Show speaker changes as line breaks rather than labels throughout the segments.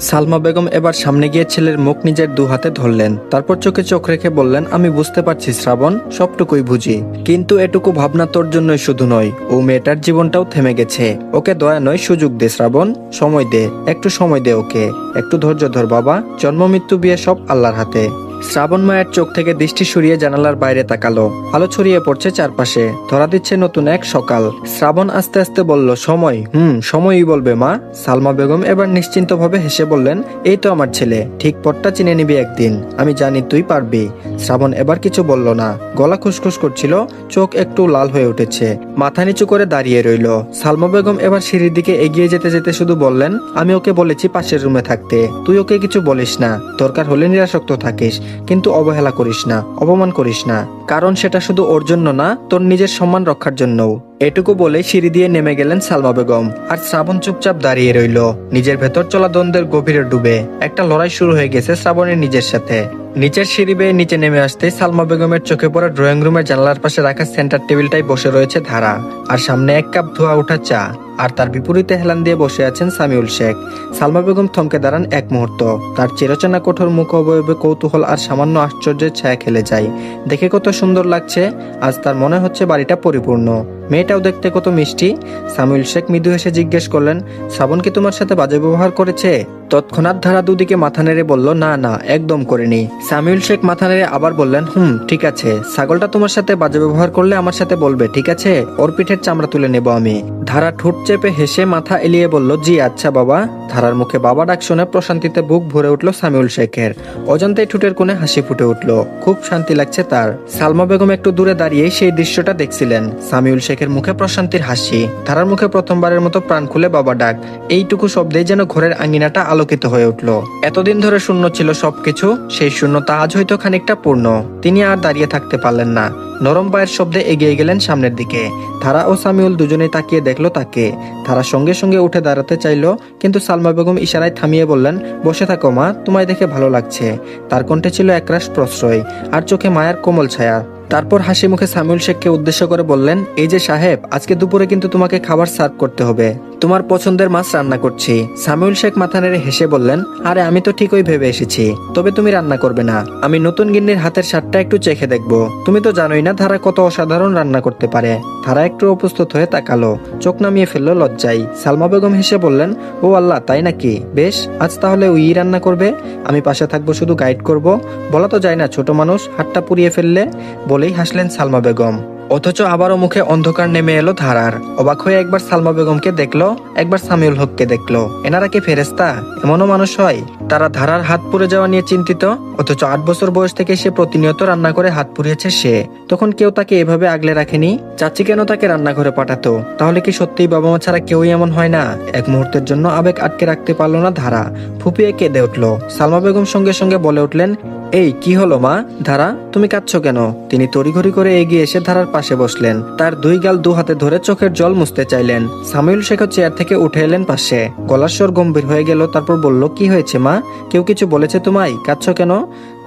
সালমা বেগম এবার সামনে গিয়ে ছেলের মুখ নিজের দু হাতে ধরলেন। তারপর চোখে চোখ রেখে বললেন, আমি বুঝতে পারছি শ্রাবণ, সবটুকুই বুঝি। কিন্তু এটুকু ভাবনা তোর জন্যই শুধু নয়, ও মেয়েটার জীবনটাও থেমে গেছে। ওকে দয়া নয়, সুযোগ দে শ্রাবণ, সময় দে, একটু সময় দে ওকে। একটু ধৈর্য ধর বাবা, জন্ম, মৃত্যু, বিয়ে সব আল্লাহর হাতে। শ্রাবণ মায়ের চোখ থেকে দৃষ্টি সরিয়ে জানালার বাইরে তাকালো। আলো ছড়িয়ে পড়ছে চারপাশে। ধরা দিচ্ছে নতুন এক সকাল। শ্রাবণ আস্তে আস্তে বলল, সময়, হুম, সময়ই বলবে মা। সালমা বেগম এবার নিশ্চিন্তভাবে হেসে বললেন, এই তো আমার ছেলে, ঠিক পটটা চিনে নিবি একদিন। আমি জানি তুই পারবি। শ্রাবণ এবার কিছু বলল না। গলা খুসখুস করছিল, চোখ একটু লাল হয়ে উঠেছে। মাথা নিচু করে দাঁড়িয়ে রইল। সালমা বেগম এবার সিঁড়ির দিকে এগিয়ে যেতে যেতে শুধু বললেন, আমি ওকে বলেছি পাশের রুমে থাকতে। তুই ওকে কিছু বলিস না। দরকার হলে নিরাসক্ত থাকিস। কিন্তু অবহেলা করিস না, অপমান করিস না। কারণ সেটা শুধু ওর জন্য না, তোর নিজের সম্মান রক্ষার জন্যও। এটুকু বলে সিঁড়ি দিয়ে নেমে গেলেন সালমা বেগম, আর শ্রাবণ চুপচাপ দাঁড়িয়ে রইল। নিজের ভেতর চলা দ্বন্দ্বের গভীরে ডুবে একটা লড়াই শুরু হয়ে গেছে শ্রাবণের নিজের সাথে। নিচের সিঁড়ি বেয়ে নিচে নেমে আসতেই সালমা বেগমের চোখে পড়া ড্রয়িং রুমের জানালার পাশে রাখা সেন্টার টেবিলটাই বসে রয়েছে ধারা, আর সামনে এক কাপ ধোয়া ওঠা চা। আর তার বিপরীতে হেলান দিয়ে বসে আছেন সামিউল শেখ। সালমা বেগম থমকে দাঁড়ান এক মুহূর্ত। তার চিরচেনা কঠোর মুখ অবয়বে কৌতূহল আর সামান্য আশ্চর্যের ছায়া খেলে যায়। দেখে কত সুন্দর লাগছে, আজ তার মনে হচ্ছে বাড়িটা পরিপূর্ণ। মেয়েটাও দেখতে কত মিষ্টি। সামিউল শেখ মৃদু হেসে জিজ্ঞেস করলেন, শ্রাবণ কি তোমার সাথে বাজে ব্যবহার করেছে? তৎক্ষণাৎ ধারা দুদিকে মাথা নেড়ে বলল, না না, একদম করেনি। সামিউল শেখ মাথা নেড়ে আবার বললেন, হুম, ঠিক আছে। ছাগলটা তোমার সাথে বাজে ব্যবহার করলে আমার সাথে বলবে, ঠিক আছে? ওর পিঠের চামড়া তুলে নেব আমি। ধারা ঠোঁট চেপে হেসে মাথা এলিয়ে বলল, জি আচ্ছা বাবা। ধারার মুখে বাবা ডাক শুনে প্রশান্তিতে বুক ভরে উঠল সামিউল শেখের। অজান্তেই ঠোঁটের কোণে হাসি ফুটে উঠল। খুব শান্তি লাগছে তার। সালমা বেগম একটু দূরে দাঁড়িয়ে সেই দৃশ্যটা দেখছিলেন। সামিউল শেখের মুখে প্রশান্তির হাসি। ধারার মুখে প্রথমবারের মতো প্রাণ খুলে বাবা ডাক। এইটুকু শব্দেই যেন ঘরের আঙ্গিনাটা আলোকিত হয়ে উঠল। এতদিন ধরে শূন্য ছিল সবকিছু, সেই শূন্যতা আজ হয়তো খানিকটা পূর্ণ। তিনি আর দাঁড়িয়ে থাকতে পারলেন না। নরম পায়ের শব্দে এগিয়ে গেলেন সামনের দিকে। ধারা ও সামিউল দুজনেই তাকিয়ে দেখল তাকে। ধারা সঙ্গে সঙ্গে উঠে দাঁড়াতে চাইলো, কিন্তু সালমা বেগম ইশারায় থামিয়ে বললেন, বসে থাকো মা, তোমায় দেখে ভালো লাগছে। তার কণ্ঠে ছিল একরাশ প্রশ্রয়, আর চোখে মায়ার কোমল ছায়া। তারপর হাসি মুখে সামিউল শেখকে উদ্দেশ্য করে বললেন, এই যে সাহেব, আজকে দুপুরে কিন্তু তোমাকে খাবার সার্ভ করতে হবে। তোমার পছন্দের মাছ রান্না করছি। সামিউল শেখ মাথা নেড়ে হেসে বললেন, আরে, আমি তো ঠিকই ভেবে এসেছি। তবে তুমি রান্না করবে না। আমি নতুন গিন্নির হাতের স্বাদটা একটু চেখে দেখব। তুমি তো জানোই না ধারা কত অসাধারণ রান্না করতে পারে। ধারা একটু অপ্রস্তুত হয়ে তাকালো। চোখ নামিয়ে ফেলল লজ্জায়। সালমা বেগম হেসে বললেন, ও আল্লাহ, তাই নাকি? বেশ, আজ তাহলে ওই রান্না করবে? আমি পাশে থাকব, শুধু গাইড করব। বলা তো যায় না, ছোট মানুষ হাতটা পুড়িয়ে ফেললে বলেই হাসলেন সালমা বেগম। অথচ আবারও মুখে অন্ধকার নেমে এলো ধারার। অবাক হয়ে একবার সালমা বেগমকে দেখল, একবার সামিউল হককে দেখল। এনারা কি ফেরেস্তা এমনও মানুষ হয়। তারা ধারার হাত পুড়ে যাওয়া নিয়ে চিন্তিত, অথচ আট বছর বয়স থেকে সে প্রতিনিয়ত রান্না করে হাত পুড়িয়েছে সে। তখন কেউ তাকে এভাবে আগলে রাখেনি? চাচি কেন তাকে রান্নাঘরে পাঠাতো? তাহলে কি সত্যিই বাবা মা ছাড়া কেউই এমন হয় না? এক মুহূর্তের জন্য আবেগ আটকে রাখতে পারল না ধারা। ফুপিয়ে কেঁদে উঠল। সালমা বেগম সঙ্গে সঙ্গে বলে উঠলেন, এই, কি হলো মা? ধারা, তুমি কাঁদছো কেন? তিনি তড়িঘড়ি করে এগিয়ে এসে ধারার পাশে বসলেন। তার দুই গাল দু হাতে ধরে চোখের জল মুছতে চাইলেন। সামিউল শেখর চেয়ার থেকে উঠে এলেন পাশে। গলার স্বর গম্ভীর হয়ে গেল, তারপর বলল, কি হয়েছে মা? কেউ কিছু বলেছে তোমায়? কাচ্ছ কেন?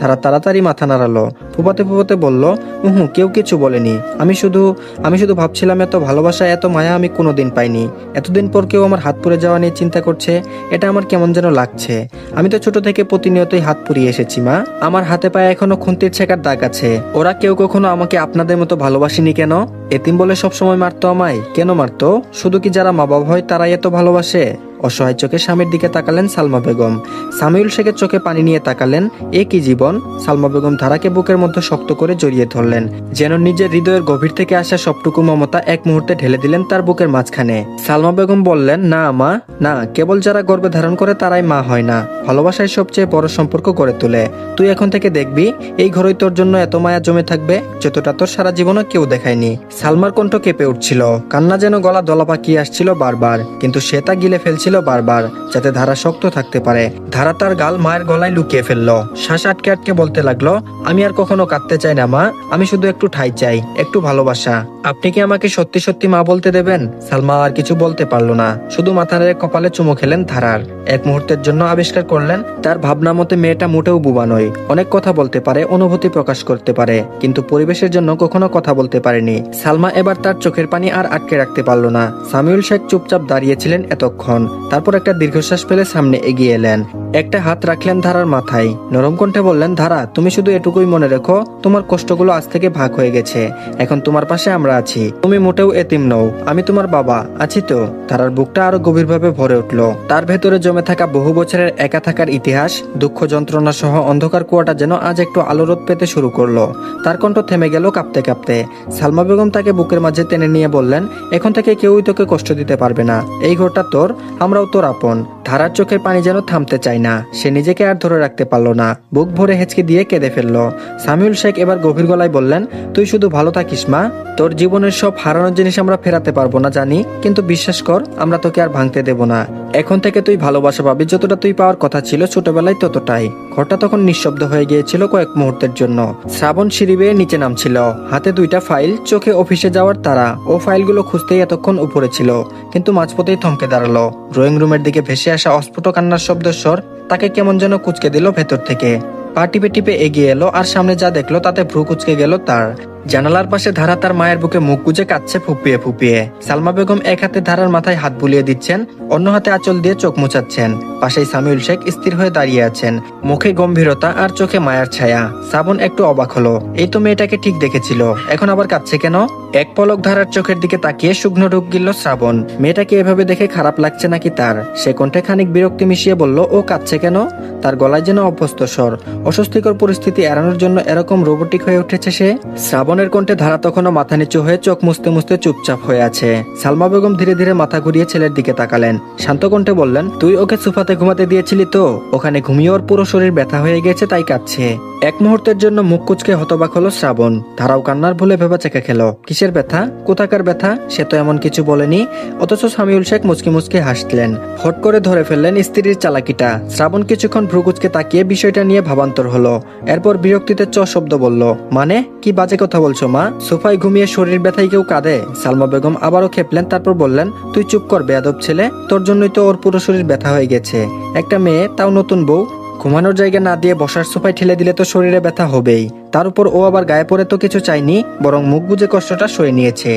তারা তাড়াতাড়ি মাথা নাড়ালো। ফুপাতে ফুপাতে বলল হুম কেউ কিছু বলেনি। আমি শুধু আমি শুধু ভাবছিলাম এত ভালোবাসা, এত মায়া আমি কোনোদিন পাইনি। এতদিন পর কেউ আমার হাত পুড়ে যাওয়া নিয়ে চিন্তা করছে, এটা আমার কেমন যেন লাগছে। আমি তো ছোট থেকে প্রতিনিয়তই হাত পুড়িয়ে এসেছি, মা। আমার হাতে পায়ে এখনও খুন্তির ছেকার দাগ আছে। ওরা কেউ কখনো আমাকে আপনাদের মতো ভালোবাসেনি কেন? এতিম বলে সব সময় মারতো আমায়। কেন মারতো? শুধু কি যারা মা বাবা হয়, তারাই এত ভালোবাসে? অসহায় চোখে স্বামীর দিকে তাকালেন সালমা বেগম। সামিউল শেখের চোখে পানি নিয়ে তাকালেন, এ কি জীবন? সালমা বেগম ধারাকে বুকের মধ্যে শক্ত করে জড়িয়ে ধরলেন, যেন নিজের হৃদয়ের গভীর থেকে আসা সবটুকু মমতা এক মুহূর্তে ঢেলে দিলেন তার বুকের মাঝখানে। সালমা বেগম বললেন, না, মা, না, কেবল যারা গর্বে ধারণ করে তারাই মা হয় না ভালোবাসায় সবচেয়ে বড় সম্পর্ক গড়ে তোলে। তুই এখন থেকে দেখবি, এই ঘরই তোর জন্য এত মায়া জমে থাকবে, যতটা তোর সারা জীবনও কেউ দেখায়নি। সালমার কণ্ঠ কেঁপে উঠছিল। কান্না যেন গলা দলা পাকিয়ে আসছিল বারবার, কিন্তু সে তা গিলে ফেলছিল বারবার, যাতে ধারা শক্ত থাকতে পারে। ধারা তার গাল মায়ের গলায় লুকিয়ে ফেলল। শ্বাস আটকে আটকে বলতে লাগল, আমি আর কখনো কাঁদতে চাই না, মা। আমি শুধু একটু ঠাই চাই, একটু ভালোবাসা। আপনি কি আমাকে সত্যি সত্যি মা বলতে দেবেন? সালমা আর কিছু বলতে পারল না। শুধু মাথা নেড়ে কপালে চুমো খেলেন ধারার। এক মুহূর্তের জন্য আবিষ্কার করলেন, তার ভাবনা মতে মেয়েটা মোটেও বুবা নয়। অনেক কথা বলতে পারে, অনুভূতি প্রকাশ করতে পারে, কিন্তু পরিবেশের জন্য কখনো কথা বলতে পারেনি। সালমা এবার তার চোখের পানি আর আটকে রাখতে পারল না। সামিউল শেখ চুপচাপ দাঁড়িয়েছিলেন এতক্ষণ। তারপর একটা দীর্ঘশ্বাস ফেলে সামনে এগিয়ে এলেন। একটা হাত রাখলেন ধারার মাথায়। নরম কণ্ঠে বললেন ধারা, তুমি শুধু এটুকুই মনে রেখো, তোমার কষ্টগুলো আজ থেকে ভাগ হয়ে গেছে। এখন তোমার পাশে আমরা আছি। তুমি মোটেও এতিম নও, আমি তোমার বাবা, আছি তো। ধারার বুকটা আরও গভীরভাবে ভরে উঠল। তার ভেতরে জমে থাকা বহু বছরের একা থাকার ইতিহাস, দুঃখ যন্ত্রণা সহ অন্ধকার কুয়াটা যেন আজ একটু আলোরোদ পেতে শুরু করল। তার কণ্ঠ থেমে গেল কাঁপতে কাঁপতে। সালমা বেগম তাকে বুকের মাঝে টেনে নিয়ে বললেন, এখন থেকে কেউই তোকে কষ্ট দিতে পারবে না। এই ঘরটা তোর, আমরাও তোর আপন। ধারার চোখের পানি যেন থামতে চায় না। সে নিজেকে আর ধরে রাখতে পারল না। বুক ভরে হেঁচকে দিয়ে কেঁদে ফেলল। সামিউল শেখ এবার গভীর গলায় বললেন, তুই শুধু ভালো থাকিস, মা। তোর জীবনের সব হারানোর জিনিস আমরা ফেরাতে পারব না, জানি। কিন্তু বিশ্বাস কর, আমরা তোকে আর ভাঙতে দেব না। এখন থেকে তুই ভালোবাসা পাবি। যতটা তুই পাওয়ার কথা ছিল ছোটবেলায় ততটাই। ঘরটা তখন নিঃশব্দ হয়ে গিয়েছিল কয়েক মুহূর্তের জন্য। শ্রাবণ সিঁড়ি বেয়ে নিচে নামছিল। হাতে দুইটা ফাইল, চোখে অফিসে যাওয়ার তারা। ও ফাইলগুলো খুঁজতেই এতক্ষণ উপরে ছিল, কিন্তু মাঝপথেই থমকে দাঁড়াল। ড্রয়িং রুমের দিকে ভেসে আসা অস্ফুট কান্নার শব্দস্বর তাকে কেমন যেন কুচকে দিল ভেতর থেকে। পা টিপে টিপে এগিয়ে এলো, আর সামনে যা দেখল তাতে ভ্রু কুচকে গেল তার। জানালার পাশে ধারা তার মায়ের বুকে মুখ গুজে কাচ্ছে ফুপিয়ে ফুপিয়ে। সালমা বেগম এক হাতে ধারার মাথায় হাত বুলিয়ে দিচ্ছেন, অন্য হাতে আঁচল দিয়ে চোখ মুছাচ্ছেন। পাশেই সামিউল শেখ স্থির হয়ে দাঁড়িয়ে আছেন। মুখে গম্ভীরতা আর চোখে মায়ার ছায়া। শ্রাবণ একটু অবাক হলো। এই তো মেয়েটাকে ঠিক দেখেছিল। এখন আবার কাঁদছে কেন? এক পলক ধারার চোখের দিকে তাকিয়ে শুকনো ঢুক গিল শ্রাবণ। মেয়েটাকে এভাবে দেখে খারাপ লাগছে নাকি তার? সে কণ্ঠে খানিক বিরক্তি মিশিয়ে বলল, ও কাচ্ছে কেন? তার গলায় যেন অভ্যস্ত স্বর। অস্বস্তিকর পরিস্থিতি এড়ানোর জন্য এরকম রোবোটিক হয়ে উঠেছে সে? শ্রাবণের কণ্ঠে ধারা তখনও মাথা নিচু হয়ে চোখ মুছতে মুছতে চুপচাপ হয়ে আছে। সালমা বেগম ধীরে ধীরে মাথা ঘুরিয়ে ছেলের দিকে তাকালেন। শান্ত কণ্ঠে বললেন, তুই ওকে সুফাতে ঘুমাতে দিয়েছিলি তো? ওখানে ঘুমিয়ে ওর পুরো শরীর ব্যথা হয়ে গেছে তাই কাঁদছে। এক মুহূর্তের জন্য মুখ কুচকে হতবাক হলো শ্রাবণ। ধারাও কান্নার ভুলে ভেবা চেকে খেলো। কিসের ব্যথা, কোথাকার ব্যথা, সে তো এমন কিছু বলেনি, অথচ সামিউল শেখ মুচকি মুচকি হাসলেন। হট করে ধরে ফেললেন স্ত্রীর চালাকিটা। শ্রাবণ কিছুক্ষণ ভ্রুকুচকে তাকিয়ে বিষয়টা নিয়ে ভাবান্তর হলো। এরপর বিরক্তিতে চ শব্দ বলল মানে? কি বাজে কথা বলছো, মা? সোফায় ঘুমিয়ে শরীর ব্যথায় কেউ কাঁদে? সালমা বেগম আবারও খেপলেন, তারপর বললেন, তুই চুপ কর, বেয়াদব ছেলে। তোর জন্যই তো ওর পুরো শরীর ব্যথা হয়ে গেছে। একটা মেয়ে, তাও নতুন বউ ঘুমানোর জায়গা না দিয়ে বসার সোফায় ঠেলে দিলে তো শরীরে ব্যথা হবেই। তার উপর ও আবার গায়ে পড়ে তো কিছু চাইনি বরং মুখ বুঝে কষ্টটা সয়ে নিয়েছে।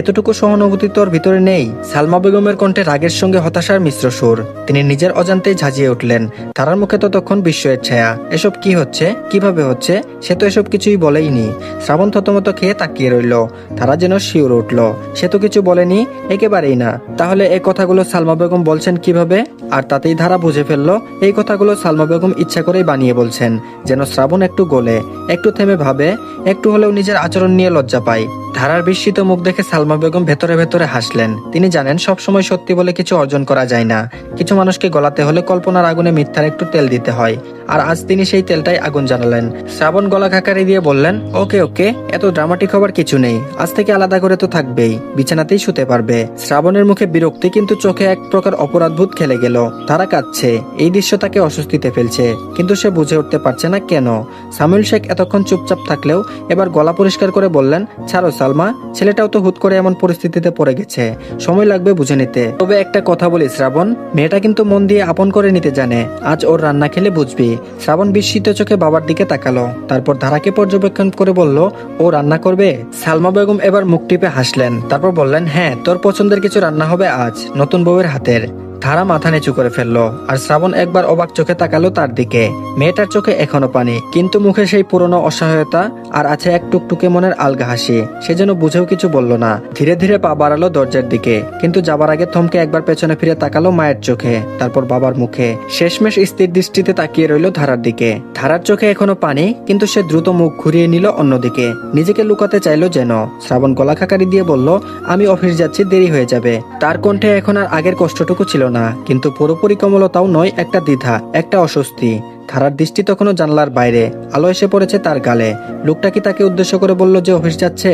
এতটুকু সহানুভূতি তোর ভিতরে নেই, সালমা বেগমের কণ্ঠে রাগের সঙ্গে হতাশার মিশ্র সুর। তিনি নিজের অজান্তেই ঝাঁঝিয়ে উঠলেন, তারার মুখে ততক্ষণ বিস্ময়ের ছায়া। এসব কি হচ্ছে? কীভাবে হচ্ছে? সে তো এসব কিছুই বলেইনি। শ্রাবণ থতমত খেয়ে তাকিয়ে রইল, তারা যেন শিউর উঠল। সে তো কিছু বলেনি, একেবারেই না। তাহলে এই কথাগুলো সালমা বেগম বলছেন কীভাবে? আর তাতেই ধারা বুঝে ফেলল, এই কথাগুলো সালমা বেগম ইচ্ছা করেই বানিয়ে বলছেন, যেন শ্রাবণ একটু গলে, একটু থেমে ভাবে, একটু হলেও নিজের আচরণ নিয়ে লজ্জা পায়। ধারার বিস্মিত মুখ দেখে সালমা বেগম ভেতরে ভেতরে হাসলেন। তিনি জানেন সব সময় সত্যি বলে কিছু অর্জন করা যায় না। কিছু মানুষকে গলাতে হলে কল্পনার আগুনে মিথ্যার একটু তেল দিতে হয়। আর আজ তিনি সেই তেলটাই আগুন জানালেন শ্রাবণ গলা খাকারি দিয়ে বললেন, ওকে ওকে, এত ড্রামাটিক হবার কিছু নেই। আজ থেকে আলাদা করে তো থাকবেই। বিছানাতেই শুতে পারবে। শ্রাবণের মুখে বিরক্তি, কিন্তু চোখে এক প্রকার অপরাধভূত খেলে গেল। তারা কাঁদছে। এই দৃশ্য তাকে অস্বস্তিতে ফেলছে। কিন্তু সে বুঝে উঠতে পারছে না কেন। সামিউল শেখ এতক্ষণ চুপচাপ থাকলেও এবার গলা পরিষ্কার করে বললেন, ছাড়ো সালমা, ছেলেটাও তো হুট করে এমন পরিস্থিতিতে পড়ে গেছে। সময় লাগবে বুঝে নিতে। তবে একটা কথা বলি, শ্রাবণ। মেয়েটা কিন্তু মন দিয়ে আপন করে নিতে জানে। আজ ওর রান্না খেলে বুঝবি। শ্রাবণ বিস্মিত চোখে বাবার দিকে তাকালো। তারপর ধারাকে পর্যবেক্ষণ করে বলল, ও রান্না করবে? সালমা বেগম এবার মুখ টিপে হাসলেন। তারপর বললেন হ্যাঁ তোর পছন্দের কিছু রান্না হবে আজ, নতুন বউয়ের হাতের। ধারা মাথা নিচু করে ফেলল, আর শ্রাবণ একবার অবাক চোখে তাকালো তার দিকে। মেয়েটার চোখে এখনও পানি, কিন্তু মুখে সেই পুরনো অসহায়তা, আর আছে এক টুকটুকে মনের আলগা হাসি। সে যেন বুঝেও কিছু বলল না। ধীরে ধীরে পা বাড়ালো দরজার দিকে, কিন্তু যাবার আগে থমকে একবার পেছনে ফিরে তাকালো মায়ের চোখে, তারপর বাবার মুখে। শেষমেশ স্থির দৃষ্টিতে তাকিয়ে রইল ধারার দিকে। ধারার চোখে এখনও পানি, কিন্তু সে দ্রুত মুখ ঘুরিয়ে নিল অন্যদিকে। নিজেকে লুকাতে চাইলো যেন। শ্রাবণ গলা খাকারি দিয়ে বলল, আমি অফিস যাচ্ছি, দেরি হয়ে যাবে। তার কণ্ঠে এখন আর আগের কষ্টটুকু ছিল না কিন্তু পুরোপুরি কমলতাও নয় একটা দ্বিধা, একটা অস্বস্তি। ধারার দৃষ্টি তখনও জানলার বাইরে, আলো এসে পড়েছে তার গালে। লোকটা কি তাকে উদ্দেশ্য করে বলল যে অফিস যাচ্ছে?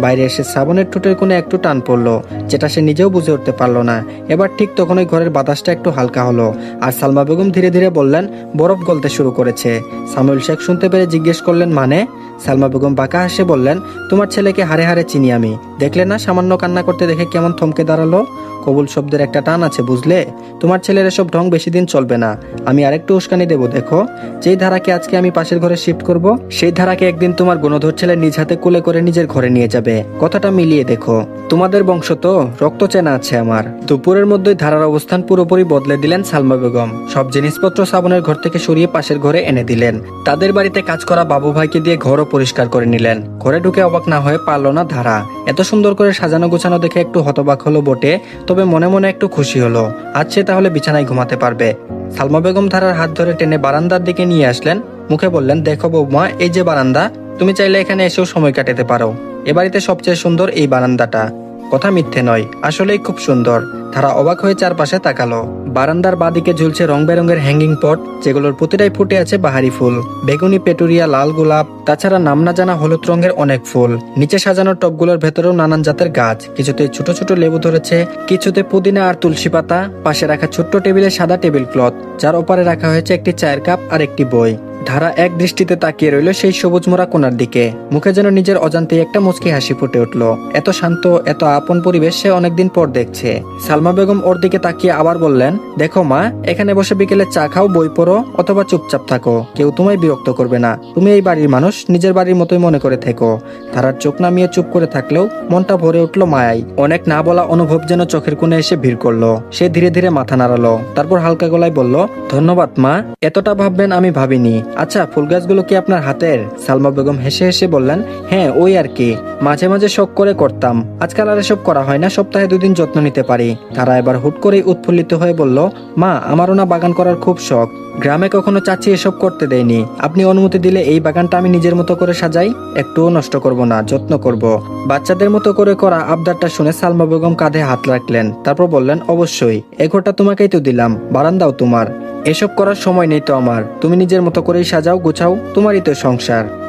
বাইরে এসে শ্রাবণের ঠোঁটের কোণে একটু টান পড়ল, যেটা সে নিজেও বুঝে উঠতে পারল না। এবার ঠিক তখন ওই ঘরের বাতাসটা একটু হালকা হলো, আর সালমা বেগম ধীরে ধীরে বললেন, বরফ গলতে শুরু করেছে। সামুল শেখ শুনতে পেরে জিজ্ঞেস করলেন মানে? সালমা বেগম বাঁকা হাসে বললেন, তোমার ছেলেকে হারে হারে চিনি আমি। দেখলে না সামান্য কান্না করতে দেখে কেমন থমকে দাঁড়াল? কবুল শব্দের একটা টান আছে, বুঝলে? তোমার ছেলের এসব ঢং বেশি দিন চলবে না। আমি আরেকটু উস্কানি দেবো, দেখো। যেই ধারাকে আজকে আমি পাশের ঘরে শিফট করব, সেই ধারাকে একদিন তোমার গুণধর ছেলে নিজ হাতে কুলে করে নিজের ঘরে নিয়ে যাবে। কথাটা মিলিয়ে দেখো। তোমাদের বংশ তো, রক্ত চেনা আছে আমার। দুপুরের মধ্যেই ধারার অবস্থান পুরোপুরি বদলে দিলেন সালমা বেগম। সব জিনিসপত্র সাবনের ঘর থেকে সরিয়ে পাশের ঘরে এনে দিলেন। তাদের বাড়িতে কাজ করা বাবু ভাইকে দিয়ে ঘরও পরিষ্কার করে নিলেন। ঘরে ঢুকে অবাক না হয়ে পারল না ধারা। এত সুন্দর করে সাজানো গোছানো দেখে একটু হতবাক হলো বটে। তবে মনে মনে একটু খুশি হলো। আজ সে তাহলে বিছানায় ঘুমাতে পারবে। সালমা বেগম ধারার হাত ধরে টেনে বারান্দার দিকে নিয়ে আসলেন। মুখে বললেন, দেখো বৌমা, এই যে বারান্দা, তুমি চাইলে এখানে এসেও সময় কাটাতে পারো। এ বাড়িতে সবচেয়ে সুন্দর এই বারান্দাটা। কথা মিথ্যে নয়, আসলেই খুব সুন্দর। তারা অবাক হয়ে চারপাশে তাকালো। বারান্দার বাদিকে ঝুলছে রং বেরঙের হ্যাঙ্গিং পট যেগুলোর প্রতিটাই ফুটে আছে বাহারি ফুল। বেগুনি, পেটুরিয়া, লাল গোলাপ, তাছাড়া নাম না জানা হলুদ রঙের অনেক ফুল। নিচে সাজানো টবগুলোর ভেতরেও নানান জাতের গাছ। কিছুতে ছোট ছোট লেবু ধরেছে, কিছুতে পুদিনা আর তুলসী পাতা। পাশে রাখা ছোট্ট টেবিলে সাদা টেবিল ক্লথ, যার ওপারে রাখা হয়েছে একটি চায়ের কাপ আর একটি বই। ধারা এক দৃষ্টিতে তাকিয়ে রইল সেই সবুজ মোড়া কোনার দিকে। মুখে যেন নিজের অজান্তে একটা মুচকি হাসি ফুটে উঠল। এত শান্ত, এত আপন পরিবেশ সে অনেকদিন পর দেখছে। সালমা বেগম ওর দিকে তাকিয়ে আবার বললেন, দেখো মা, এখানে বসে বিকেলে চা খাও, বই পড়ো, অথবা চুপচাপ থাকো। কেউ তোমায় বিরক্ত করবে না। তুমি এই বাড়ির মানুষ, নিজের বাড়ির মতোই মনে করে থেকো। ধারার চোখ নামিয়ে চুপ করে থাকলেও মনটা ভরে উঠল মায়াই অনেক না বলা অনুভব যেন চোখের কোণে এসে ভিড় করল। সে ধীরে ধীরে মাথা নাড়ালো। তারপর হালকা গলায় বলল, ধন্যবাদ মা, এতটা ভাববেন আমি ভাবিনি। আচ্ছা ফুল গাছগুলো কি আপনার হাতের? সালমা বেগম হেসে হেসে বললেন হ্যাঁ ওই আর কি। মাঝে মাঝে শখ করে করতাম। আজকাল আর এসব করা হয় না, সপ্তাহে দুদিন যত্ন নিতে পারি। তারা এবার হুট করেই উৎফুল্লিত হয়ে বলল, মা, আমারও না বাগান করার খুব শখ। গ্রামে কখনো চাচি এসব করতে দেয়নি। আপনি অনুমতি দিলে এই বাগানটা আমি নিজের মতো করে সাজাই, একটুও নষ্ট করব না, যত্ন করব। বাচ্চাদের মতো করে করা আবদারটা শুনে সালমা বেগম কাঁধে হাত রাখলেন, তারপর বললেন, অবশ্যই, এ ঘরটা তোমাকেই তো দিলাম, বারান্দাও তোমার। এসব করার সময় নেই তো আমার। তুমি নিজের মতো করেই সাজাও, গোছাও, তোমারই তো সংসার।